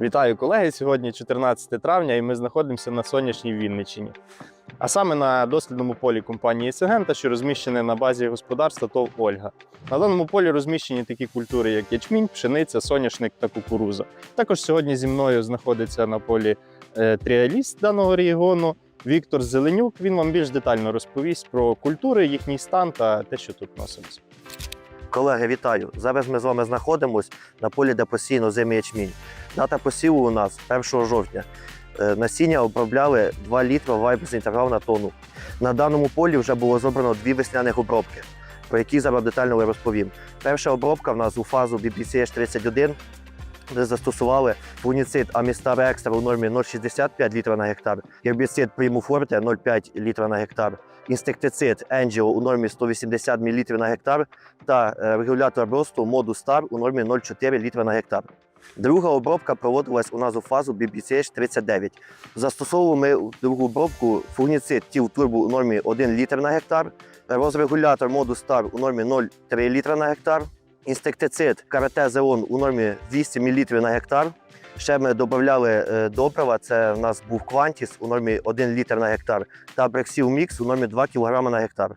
Вітаю колеги! Сьогодні 14 травня і ми знаходимося на сонячній Вінниччині. А саме на дослідному полі компанії Сигента, що розміщене на базі господарства ТОВ Ольга. На даному полі розміщені такі культури, як ячмінь, пшениця, соняшник та кукуруза. Також сьогодні зі мною знаходиться на полі е, тріаліст даного регіону Віктор Зеленюк. Він вам більш детально розповість про культури, їхній стан та те, що тут носиться. Колеги, вітаю! Зараз ми з вами знаходимося на полі, де посіяно зимий ячмінь. Дата посіву у нас 1 жовтня. Е, Насіння обробляли 2 літри вайбус інтеграл на тонну. На даному полі вже було зроблено дві весняних обробки, про які зараз детально розповім. Перша обробка в нас у фазу BPCH 31, де застосували фуніцид Амістар Екстра у нормі 0,65 літра на гектар, гербіцид Forte 0,5 літра на гектар, інсектицид Angio у нормі 180 мл на гектар та е, регулятор росту Modus Star у нормі 0,4 літра на гектар. Друга обробка проводилась у нас у фазу BBCH 39. Застосовували ми другу обробку фуніцид Тіл Турбо у нормі 1 літр на гектар, розрегулятор Modus Star у нормі 0,3 літра на гектар, інсектицид Карате Зеон у нормі 200 мл на гектар. Ще ми додавали е, добрива, це у нас був Квантіс у нормі 1 літр на гектар та Брексіл Мікс у нормі 2 кг на гектар.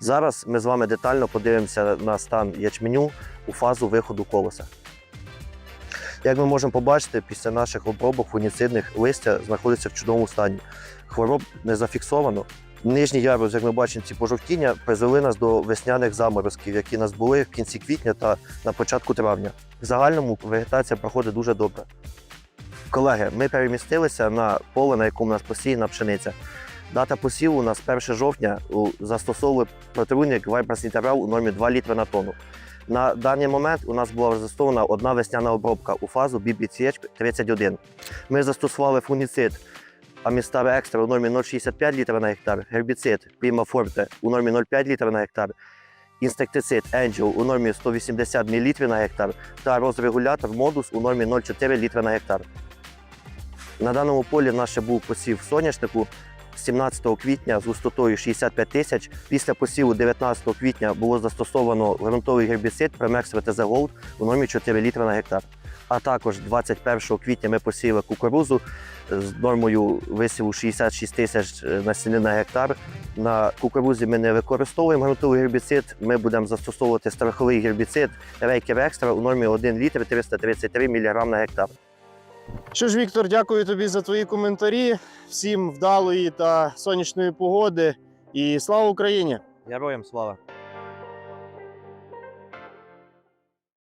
Зараз ми з вами детально подивимося на стан ячменю у фазу виходу колоса. Як ми можемо побачити, після наших обробок фуніцидних листя знаходиться в чудовому стані. Хвороб не зафіксовано. Нижній ярус, як ми бачимо, ці пожовтіння призвели нас до весняних заморозків, які нас були в кінці квітня та на початку травня. В загальному вегетація проходить дуже добре. Колеги, ми перемістилися на поле, на якому у нас посіяна пшениця. Дата посіву у нас 1 жовтня застосовували протруйник Vibras Інтервал у нормі 2 літри на тонну. На даний момент у нас була застосована одна весняна обробка у фазу BBCH 31. Ми застосували фуніцид Амістар Екстра у нормі 0,65 літра на гектар, гербіцид Forte у нормі 0,5 літра на гектар, інсектицид Angel у нормі 180 мл на гектар та розрегулятор Modus у нормі 0,4 літра на гектар. На даному полі в нас був посів соняшнику 17 квітня з густотою 65 тисяч. Після посіву 19 квітня було застосовано ґрунтовий гербіцид Premex VTZ Gold у нормі 4 літра на гектар. А також 21 квітня ми посіяли кукурузу з нормою висіву 66 тисяч е, насінин на гектар. На кукурузі ми не використовуємо ґрунтовий гербіцид. Ми будемо застосовувати страховий гербіцид Рейкер Екстра у нормі 1 літр 333 мг на гектар. Що ж, Віктор, дякую тобі за твої коментарі. Всім вдалої та сонячної погоди. І слава Україні! Героям слава!